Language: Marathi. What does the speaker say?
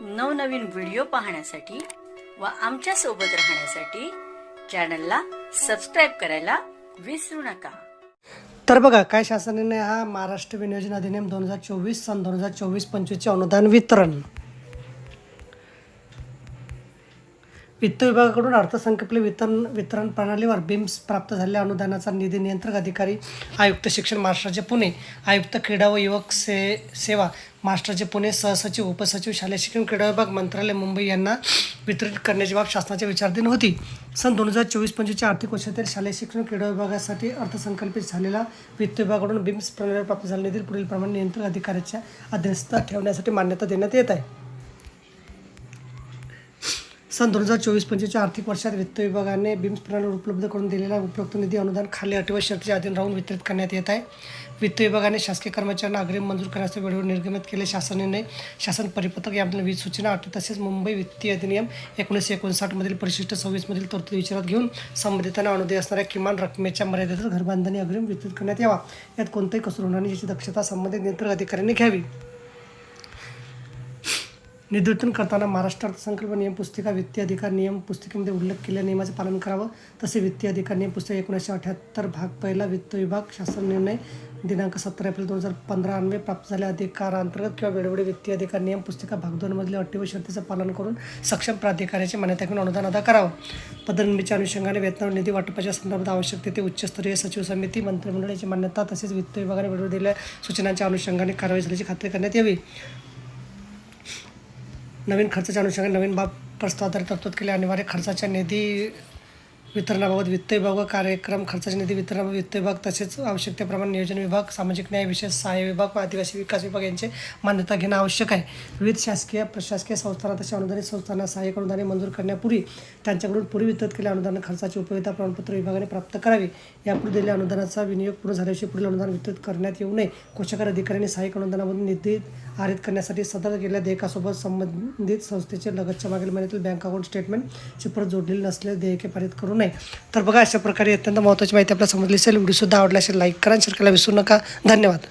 नवनवीन व्हिडिओ पाहण्यासाठी व आमच्यासोबत राहण्यासाठी चॅनलला सबस्क्राईब करायला विसरू नका. तर बघा काय शासनाने हा महाराष्ट्र विनियोजन अधिनियम दोन हजार चोवीस सन दोन हजार चोवीस पंचवीसचे अनुदान वितरण वित्त विभागाकडून अर्थसंकल्पीय वितरण वितरण प्रणालीवर बिम्स प्राप्त झालेल्या अनुदानाचा निधी नियंत्रक अधिकारी आयुक्त शिक्षण महाराष्ट्राचे पुणे आयुक्त क्रीडा व युवक से सेवा महाराष्ट्राचे पुणे सहसचिव उपसचिव शालेय शिक्षण क्रीडा विभाग मंत्रालय मुंबई यांना वितरित करण्याची बाब शासनाच्या विचारधीन होती. सन दोन हजार चोवीस पंचवीसच्या आर्थिक वर्षातील शालेय शिक्षण क्रीडा विभागासाठी अर्थसंकल्पित झालेला वित्त विभागाकडून बिम्स प्रणालीवर प्राप्त झालेला निधी पुढील प्रमाणे नियंत्रक अधिकाऱ्याच्या अध्यक्षता ठेवण्यासाठी मान्यता देण्यात येत आहे. सन दोन हजार चोवीस पंचवीसच्या आर्थिक वर्षात वित्त विभागाने बिम्स प्रणालीवर उपलब्ध करून दिलेला उपयुक्त निधी अनुदान खाली अटी व शर्तीच्या अधीन राहून वितरित करण्यात येत आहे. वित्त विभागाने शासकीय कर्मचाऱ्यांना अग्रिम मंजूर करण्याचे वेळेवर निर्गमित केले शासनाने शासन परिपत्रक यामधील वीज सूचना अटी तसेच मुंबई वित्तीय अधिनियम एकोणीसशे एकोणसाठमधील परिशिष्ट सव्वीसमधील तरतुदी विचारात घेऊन संबंधितांना अनुदय असणाऱ्या किमान रकमेच्या मर्यादेतच घरबांधणी अग्रिम वितरित करण्यात यावा. यात कोणताही कसूर होणार नाही याची दक्षता संबंधित नियंत्रण अधिकाऱ्यांनी घ्यावी. निधीतून करताना महाराष्ट्र अर्थसंकल्प नियम पुस्तिका वित्तीय अधिकार नियम पुस्तिकेमध्ये उल्लेख केलेल्या नियमाचे पालन करावं. तसे वित्तीय अधिकार नियम पुस्तिका एकोणीसशे अठ्याहत्तर भाग पहिला वित्त विभाग शासन निर्णय दिनांक सतरा एप्रिल दोन हजार पंधरा अन्वे प्राप्त झाल्या अधिकारांतर्गत किंवा वेळोवेळी वित्तीय अधिकार नियम पुस्तिका भाग दोनमधल्या अटी व शर्तीचं पालन करून सक्षम प्राधिकाऱ्याची मान्यता घेऊन अनुदान अदा करावं. पदनिर्मितीच्या अनुषंगाने वेतन निधी वाटपाच्या संदर्भात आवश्यक तिथे उच्चस्तरीय सचिव समिती मंत्रिमंडळाची मान्यता तसेच वित्त विभागाने वेळोवेळी दिलेल्या सूचनांच्या अनुषंगाने कारवाई झाल्याची खात्री करण्यात यावी. नवीन खर्चाच्या अनुषंगाने नवीन बाब प्रस्तावाद्वारे तरतूद केली अनिवार्य खर्चाच्या निधी वितरणाबाबत वित्त विभाग व कार्यक्रम खर्चाच्या निधी वितरणाबाबत वित्त विभाग तसेच आवश्यकतेप्रमाणे नियोजन विभाग सामाजिक न्याय विशेष सहाय्य विभाग व आदिवासी विकास विभाग यांचे मान्यता घेणं आवश्यक आहे. विविध शासकीय प्रशासकीय संस्थांना तसे अनुदानित संस्थांना सहाय्यक अनुदाने मंजूर करण्यापूर्वी त्यांच्याकडून पूर्वी वितरित केलेल्या अनुदान खर्चाची उपयोगिता प्रमाणपत्र विभागाने प्राप्त करावे. यापूर्वी दिलेल्या अनुदानाचा विनियोग पूर्ण झाल्याशिवाय पुढील अनुदान वितरित करण्यात येऊ नये. कोशकर अधिकाऱ्यांनी सहाय्यक अनुदानामधून निधी आरित करण्यासाठी सदर गेलेल्या देयकासोबत संबंधित संस्थेचे लगतच्या मागील महिन्यातील बँक अकाउंट स्टेटमेंट परत जोडलेली नसलेले देयके पारित करू नये. तर बघा अशा प्रकारे अत्यंत महत्त्वाची माहिती आपल्याला समजली असेल व्हिडिओसुद्धा आवडला असेल लाईक करा शेअर करायला विसरू नका. धन्यवाद.